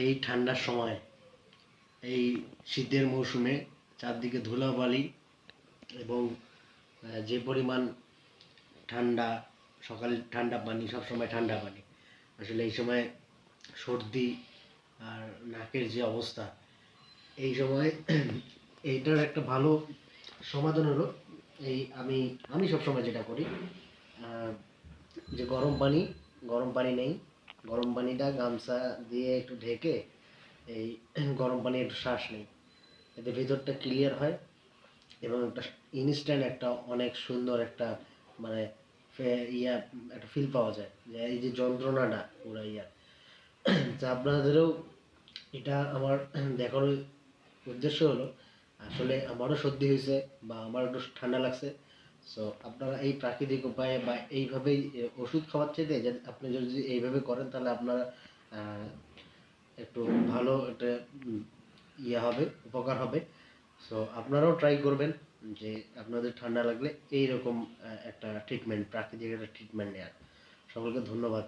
এই ঠান্ডার সময়, এই শীতের মৌসুমে চারদিকে ধুলাবালি এবং যে পরিমাণ ঠান্ডা, সকালে ঠান্ডা পানি, সব সময় ঠান্ডা পানি। আসলে এই সময় সর্দি আর নাকের যে অবস্থা, এই সময় এইটার একটা ভালো সমাধান হলো। এই আমি আমি সবসময় যেটা করি যে গরম পানি গরম পানি নেই গরম পানিটা গামছা দিয়ে একটু ঢেকে এই গরম পানি একটু শ্বাস নেই। এতে ভিতরটা ক্লিয়ার হয় এবং একটা ইনস্ট্যান্ট একটা অনেক সুন্দর একটা মানে ইয়া, একটা ফিল পাওয়া যায় যে এই যে যন্ত্রণাটা পুরো ইয়া। তা আপনাদেরও এটা আমার দেখানোর উদ্দেশ্য হলো, আসলে আমারও সর্দি হয়েছে বা আমার একটু ঠান্ডা লাগছে। সো আপনারা এই প্রাকৃতিক উপায়ে বা এইভাবেই ওষুধ খাওয়ার চাইতে আপনি যদি এইভাবে করেন, তাহলে আপনারা একটু ভালো একটা ইয়ে হবে, উপকার হবে। সো আপনারাও ট্রাই করবেন যে, আপনাদের ঠান্ডা লাগলে এইরকম একটা ট্রিটমেন্ট প্রাকৃতিক একটা ট্রিটমেন্ট নেওয়ার সকলকে ধন্যবাদ।